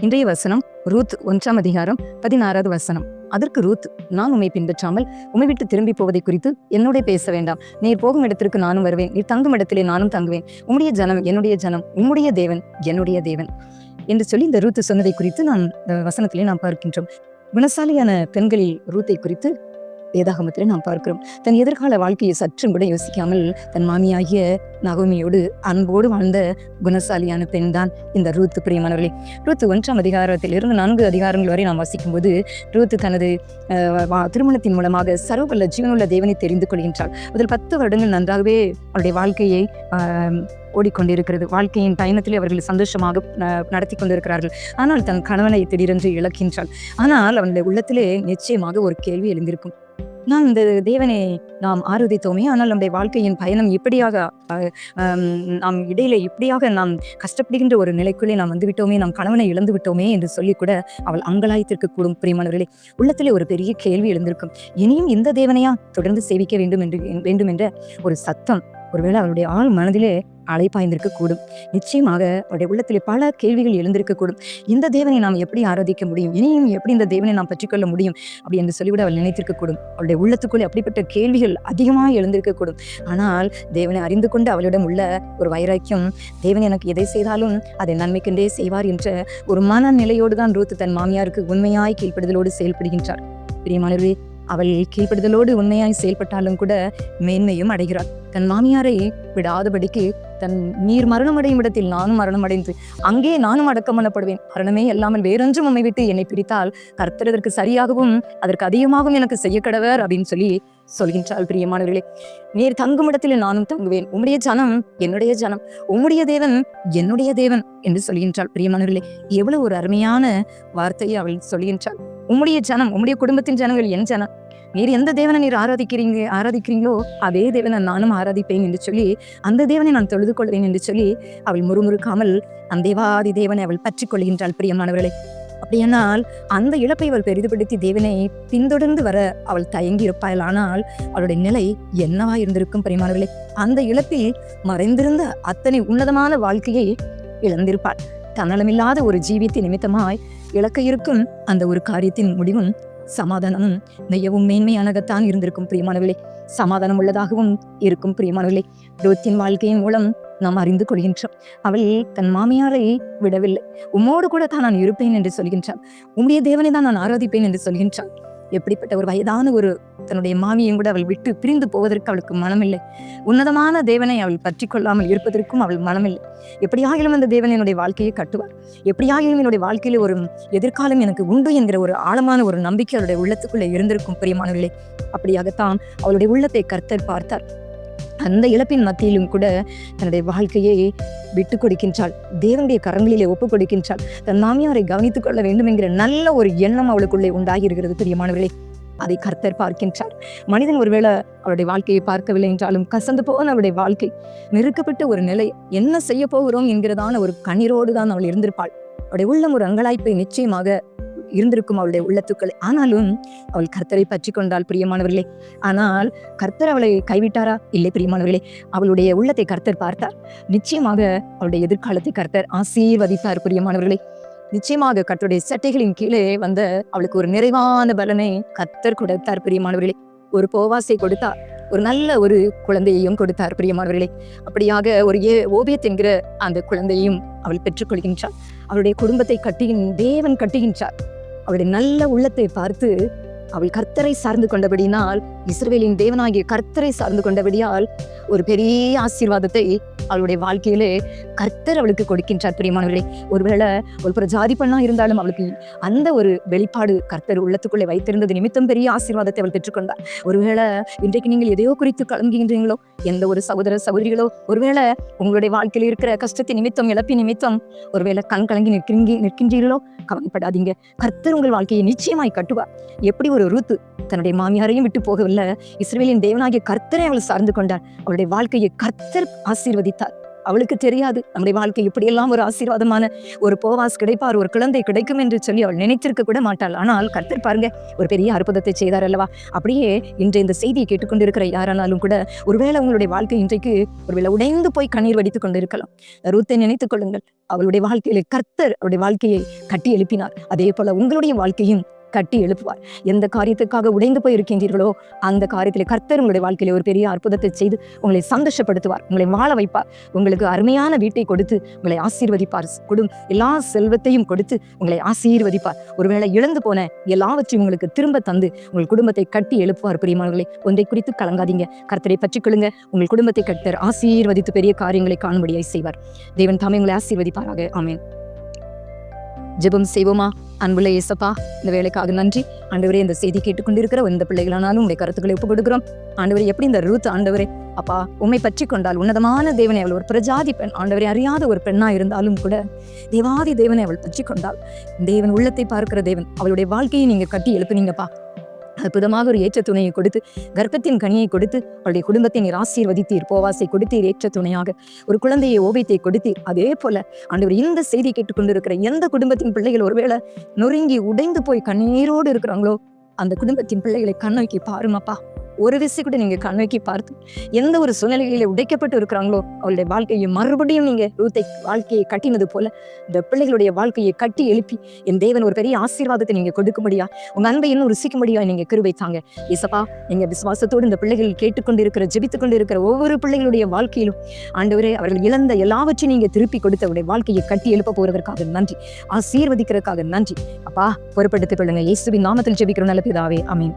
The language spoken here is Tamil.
இன்றைய வசனம் ரூத் ஒன்றாம் அதிகாரம் பதினாறாவது வசனம். அதற்கு ரூத் நான் உம்மை பின்பற்றாமல் உம்மை விட்டு திரும்பி போவதை குறித்து என்னோட பேச வேண்டாம். நீர் போகும் இடத்திற்கு நானும் வருவேன். நீர் தங்கும் இடத்திலே நானும் தங்குவேன். உம்முடைய ஜனம் என்னுடைய ஜனம் உம்முடைய தேவன் என்னுடைய தேவன். என்று சொல்லி இந்த ரூத் சொன்னதை குறித்து நான் இந்த வசனத்திலே நாம் பார்க்கின்றோம். குணசாலியான பெண்களில் ரூத்தை குறித்து வேதாகமத்தில் நாம் பார்க்கிறோம். தன் எதிர்கால வாழ்க்கையை சற்றும் கூட யோசிக்காமல் தன் மாமியாகிய நகோமியோடு அன்போடு வாழ்ந்த குணசாலியான பெண் தான் இந்த ரூத் பிரியமானவர்களே. ரூத்து ஒன்றாம் அதிகாரத்தில் இருந்து நான்கு அதிகாரங்கள் வரை நாம் வாசிக்கும்போது ரூத்து தனது வா- திருமணத்தின் மூலமாக சர்வபல்ல ஜீவனுள்ள தேவனை தெரிந்து கொள்கின்றாள். முதல் பத்து வருடங்கள் நன்றாகவே அவருடைய வாழ்க்கையை ஓடிக்கொண்டிருக்கிறது. வாழ்க்கையின் பயணத்திலே அவர்கள் சந்தோஷமாக நடத்தி கொண்டிருக்கிறார்கள். ஆனால் தன் கணவனை திடீரென்று இழக்கின்றாள். ஆனால் அவனுடைய உள்ளத்திலே நிச்சயமாக ஒரு கேள்வி எழுந்திருக்கும். நாம் இந்த தேவனை நாம் ஆரோதித்தோமே ஆனால் நம்முடைய வாழ்க்கையின் பயணம் இப்படியாக நாம் இடையில இப்படியாக நாம் கஷ்டப்படுகின்ற ஒரு நிலைக்குள்ளே நாம் வந்துவிட்டோமே நாம் கணவனை இழந்து விட்டோமே என்று சொல்லி கூட அவள் அங்கலாயத்திற்கு கூடும் பிரியமானவர்களே உள்ளத்திலே ஒரு பெரிய கேள்வி எழுந்திருக்கும். இனியும் இந்த தேவனையா? தொடர்ந்து சேவிக்க வேண்டும் என்று வேண்டும் என்ற ஒரு சத்தம் ஒருவேளை அவளுடைய ஆள் மனதிலே அலைப்பாய்ந்திருக்க கூடும் நிச்சயமாக அவருடைய உள்ளத்திலே பல கேள்விகள் எழுந்திருக்க கூடும் இந்த தேவனை நாம் எப்படி ஆராதிக்க முடியும்? இனியும் எப்படி இந்த தேவனை நாம் பற்றிக்கொள்ள முடியும்? அப்படி என்று சொல்லிவிட அவள் நினைத்திருக்க கூடும் அவளுடைய உள்ளத்துக்குள்ளே அப்படிப்பட்ட கேள்விகள் அதிகமாக எழுந்திருக்க கூடும் ஆனால் தேவனை அறிந்து கொண்டு அவளிடம் உள்ள ஒரு வைராக்கியம் தேவன் எனக்கு எதை செய்தாலும் அதை நன்மைக்கென்றே செய்வார் என்ற ஒரு மனநிலையோடு தான் ரூத்து தன் மாமியாருக்கு உண்மையாய் கீழ்ப்படுதலோடு செயல்படுகின்றார். பிரியமானவர்களே அவள் கீழ்ப்படுதலோடு உண்மையாய் செயல்பட்டாலும் கூட மேன்மையும் அடைகிறாள். தன் மாமியாரை விடாதபடிக்கு தன் நீர் மரணம் அடையும் இடத்தில் நானும் மரணம் அடைந்து அங்கே நானும் அடக்கம் பண்ணப்படுவேன். மரணமே இல்லாமல் வேறொன்றும் உண்மை விட்டு என்னை பிரித்தால் கர்த்தர் அதற்கு சரியாகவும் அதற்கு அதிகமாகவும் எனக்கு செய்ய கடவர் அப்படின்னு சொல்லி சொல்கின்றாள் பிரியமானவர்களே. நீர் தங்கும் இடத்தில் நானும் தங்குவேன். உம்முடைய ஜனம் என்னுடைய ஜனம். உம்முடைய தேவன் என்னுடைய தேவன் என்று சொல்கின்றாள் பிரியமானவர்களே. எவ்வளவு ஒரு அருமையான வார்த்தையை அவள் சொல்கின்றாள். உம்முடைய ஜனம் உம்முடைய குடும்பத்தின் ஜனங்கள் என் ஜனம். நீர் எந்த தேவனை நீர் ஆராதிக்கிறீங்க ஆராதிக்கிறீங்களோ அதே தேவனை நானும் ஆராதிப்பேன் என்று சொல்லி அந்த தேவனை நான் தொழுது கொள்வேன் என்று சொல்லி அவள் முறுமுறுக்காமல் அந்த தேவாதி தேவனை அவள் பற்றி கொள்கின்றாள் பிரியமானவர்களை. அப்படியானால் அந்த இழப்பை அவள் பெரிதுபடுத்தி தேவனை பின்தொடர்ந்து வர அவள் தயங்கி இருப்பாள் ஆனால் அவளுடைய நிலை என்னவா இருந்திருக்கும் பிரியமானவர்களே? அந்த இழப்பில் மறைந்திருந்த அத்தனை உன்னதமான வாழ்க்கையை இழந்திருப்பாள். தன்னலமில்லாத ஒரு ஜீவியத்தின் நிமித்தமாய் இழக்க இருக்கும் அந்த ஒரு காரியத்தின் முடிவும் சமாதானமும் நெய்யவும் மேன்மையானகத்தான் இருந்திருக்கும் பிரியமானவர்களே. சமாதானம் உள்ளதாகவும் இருக்கும் பிரியமானவர்களே. ரூத்தின் வாழ்க்கையின் மூலம் நாம் அறிந்து கொள்கின்றோம். அவள் தன் மாமியாரை விடவில்லை. உம்மோடு கூட தான் நான் இருப்பேன் என்று சொல்கின்றான் உம்முடைய தேவனை தான் நான் ஆராதிப்பேன் என்று சொல்கின்றான் எப்படிப்பட்ட ஒரு வயதான ஒரு தன்னுடைய மாமியையும் கூட அவள் விட்டு பிரிந்து போவதற்கு அவளுக்கு மனமில்லை. உன்னதமான தேவனை அவள் பற்றி கொள்ளாமல் இருப்பதற்கும் அவள் மனமில்லை. எப்படியாகிலும் அந்த தேவன் என்னுடைய வாழ்க்கையை கட்டுவார். எப்படியாகிலும் என்னுடைய வாழ்க்கையில ஒரு எதிர்காலம் எனக்கு உண்டு என்கிற ஒரு ஆழமான ஒரு நம்பிக்கை அவளுடைய உள்ளத்துக்குள்ளே இருந்திருக்கும் பிரியமானவில்லை அப்படியாகத்தான் அவளுடைய உள்ளத்தை கர்த்தர் பார்த்தார். அந்த இழப்பின் மத்தியிலும் கூட தன்னுடைய வாழ்க்கையை விட்டு கொடுக்கின்றாள். தேவனுடைய கரங்களிலே ஒப்பு கொடுக்கின்றாள். தன் மாமியாரை கவனித்துக் கொள்ள வேண்டும் என்கிற நல்ல ஒரு எண்ணம் அவளுக்குள்ளே உண்டாகி இருக்கிறது பிரியமானவர்களே. அதை கர்த்தர் பார்க்கின்றார். மனிதன் ஒருவேளை அவருடைய வாழ்க்கையை பார்க்கவில்லை என்றாலும் கசந்து போன அவருடைய வாழ்க்கை நெருக்கப்பட்ட ஒரு நிலை என்ன செய்ய போகிறோம் என்கிறதான ஒரு கண்ணீரோடு தான் அவள் இருந்திருப்பாள். அவருடைய உள்ளம் ஒரு அங்கலாய்ப்பை நிச்சயமாக இருந்திருக்கும் அவளுடைய உள்ளத்துக்கள். ஆனாலும் அவள் கர்த்தரை பற்றி கொண்டாள் பிரியமானவர்களே. ஆனால் கர்த்தர் அவளை கைவிட்டாரா? இல்லை பிரியமானவர்களே. அவளுடைய உள்ளத்தை கர்த்தர் பார்த்தார். நிச்சயமாக அவளுடைய எதிர்காலத்தை கர்த்தர் ஆசீர்வதித்தார் பிரியமானவர்களே. நிச்சயமாக கர்த்தருடைய சட்டைகளின் கீழே வந்த அவளுக்கு ஒரு நிறைவான பலனை கர்த்தர் கொடுத்தார் பிரியமானவர்களே. ஒரு போவாசை கொடுத்தார். ஒரு நல்ல ஒரு குழந்தையையும் கொடுத்தார் பிரியமானவர்களே. அப்படியாக ஒரு ஏ ஓபியத் என்கிற அந்த குழந்தையையும் அவள் பெற்றுக்கொள்கின்றாள் அவளுடைய குடும்பத்தை கட்டுகின் தேவன் கட்டுகின்றார். அவருடைய நல்ல உள்ளத்தை பார்த்து அவள் கர்த்தரை சார்ந்து கொண்டபடினால் இஸ்ரவேலின் தேவனாகிய கர்த்தரை சார்ந்து கொண்டபடியால் ஒரு பெரிய ஆசீர்வாதத்தை அவளுடைய வாழ்க்கையிலே கர்த்தர் அவளுக்கு கொடுக்கின்றார் பிரியமானவர்களே. ஒருவேளை ஒரு புற ஜாதி பண்ணா இருந்தாலும் அவளுக்கு அந்த ஒரு வெளிப்பாடு கர்த்தர் உள்ளத்துக்குள்ளே வைத்திருந்தது நிமித்தம் பெரிய ஆசீர்வாதத்தை அவள் பெற்றுக்கொண்டார். ஒருவேளை இன்றைக்கு நீங்கள் எதையோ குறித்து கலங்குகின்றீங்களோ எந்த ஒரு சகோதர சகோதரிகளோ ஒருவேளை உங்களுடைய வாழ்க்கையில் இருக்கிற கஷ்டத்தை நிமித்தம் இழப்பி நிமித்தம் ஒருவேளை கண் கலங்கி நிற்கின்றீ நிற்கின்றீர்களோ கவலைப்படாதீங்க. கர்த்தர் உங்கள் வாழ்க்கையை நிச்சயமாய் கட்டுவார். எப்படி ஒரு ரூத்து. தன்னுடைய மாமியாரையும் விட்டு போகவில்லை. இஸ்ரேலின் தேவனாகிய கர்த்தரை அவள் சார்ந்து கொண்டார் அவளுடைய வாழ்க்கையை கர்த்தர் ஆசீர்வதித்தார். அவளுக்கு தெரியாது நம்முடைய வாழ்க்கை இப்படியெல்லாம் ஒரு ஆசீர்வாதமான ஒரு போவாஸ் கிடைப்பார் ஒரு குழந்தை கிடைக்கும் என்று சொல்லி அவள் நினைத்திருக்க கூட மாட்டாள். ஆனால் கர்த்தர் பாருங்க ஒரு பெரிய அற்புதத்தை செய்தார் அல்லவா? அப்படியே இன்று இந்த செய்தியை கேட்டுக்கொண்டிருக்கிற யாரானாலும் கூட ஒருவேளை உங்களுடைய வாழ்க்கை இன்றைக்கு ஒருவேளை உடைந்து போய் கண்ணீர் வடித்துக் கொண்டிருக்கலாம். ரூத்தை நினைத்துக் கொள்ளுங்கள். அவளுடைய வாழ்க்கையில கர்த்தர் அவருடைய வாழ்க்கையை கட்டி எழுப்பினார். அதே போல உங்களுடைய வாழ்க்கையும் கட்டி எழுப்புவார். எந்த காரியத்துக்காக உடைந்து போயிருக்கின்றீர்களோ அந்த காரியத்தில் கர்த்தர் உங்களுடைய வாழ்க்கையில ஒரு பெரிய அற்புதத்தை செய்து உங்களை சந்தோஷப்படுத்துவார். உங்களை வாழ வைப்பார். உங்களுக்கு அருமையான வீட்டை கொடுத்து உங்களை ஆசீர்வதிப்பார். கொடும் எல்லா செல்வத்தையும் கொடுத்து உங்களை ஆசீர்வதிப்பார். ஒருவேளை இழந்து போன எல்லாவற்றையும் உங்களுக்கு திரும்ப தந்து உங்கள் குடும்பத்தை கட்டி எழுப்புவார். பிரியமானவர்களை ஒன்றை குறித்து கலங்காதீங்க. கர்த்தரை பற்றிக்கொள்ளுங்க உங்கள் குடும்பத்தை கர்த்தர் ஆசீர்வதித்து பெரிய காரியங்களை காணும்படியாய் செய்வார். தேவன் தாமே உங்களை ஆசீர்வதிப்பாராக. ஆமேன். ஜெபம் செய்வோமா? அன்புள்ள இயேசப்பா இந்த வேலைக்காக நன்றி. ஆண்டவரே இந்த செய்தி கேட்டுக்கொண்டிருக்கிற எந்த பிள்ளைகளானாலும் உடைய கருத்துக்களை ஒப்புக் கொடுக்கிறோம் ஆண்டவரே எப்படி இந்த ரூத் ஆண்டவரே அப்பா உண்மை பற்றி கொண்டால் உன்னதமான தேவனை அவள் ஒரு பிரஜாதி பெண் ஆண்டவரை அறியாத ஒரு பெண்ணா இருந்தாலும் கூட தேவாதி தேவனை அவள் பற்றி கொண்டால் தேவன் உள்ளத்தை பார்க்கிற தேவன் அவளுடைய வாழ்க்கையை நீங்க கட்டி எழுப்புனீங்கப்பா. அற்புதமாக ஒரு ஏற்ற துணையை கொடுத்து கர்ப்பத்தின் கனியை கொடுத்து அவளுடைய குடும்பத்தை நீர் ஆசீர்வதித்தீர் போவாசை கொடுத்தீர் ஏற்ற துணையாக. ஒரு குழந்தையை ஓவியத்தை கொடுத்தீர். அதே போல ஆண்டவர் இந்த செய்தி கேட்டுக்கொண்டிருக்கிற எந்த குடும்பத்தின் பிள்ளைகள் ஒருவேளை நொறுங்கி உடைந்து போய் கண்ணீரோடு இருக்கிறாங்களோ அந்த குடும்பத்தின் பிள்ளைகளை கண்ணோக்கி பாருமாப்பா ஒரு விசை கூட நீங்க கண்ணோக்கி பார்த்து எந்த ஒரு சூழ்நிலையில உடைக்கப்பட்டு இருக்கிறாங்களோ அவளுடைய வாழ்க்கையை மறுபடியும் நீங்க ரூத்தை வாழ்க்கையை கட்டினது போல இந்த பிள்ளைகளுடைய வாழ்க்கையை கட்டி எழுப்பி என் தேவன் ஒரு பெரிய ஆசீர்வாதத்தை நீங்க முடியா உங்க அன்பை இன்னும் ருசிக்கும்படியா நீங்க கிருபை தாங்க. இசப்பா நீங்க விசுவாசத்தோடு இந்த பிள்ளைகள் கேட்டுக்கொண்டு இருக்கிற ஜெபித்துக் கொண்டிருக்கிற ஒவ்வொரு பிள்ளைகளுடைய வாழ்க்கையிலும் ஆண்டவரே அவர்கள் இழந்த எல்லாவற்றையும் நீங்க திருப்பி கொடுத்து அவருடைய வாழ்க்கையை கட்டி எழுப்ப போறதற்காக நன்றி. ஆசீர்வதிக்கிறதுக்காக நன்றி. அப்பா பொறுப்படுத்திக் கொள்ளுங்க. இயேசுவின் நாமத்தில் ஜெபிக்கிறோம். நல்ல பிதாவே அமீன்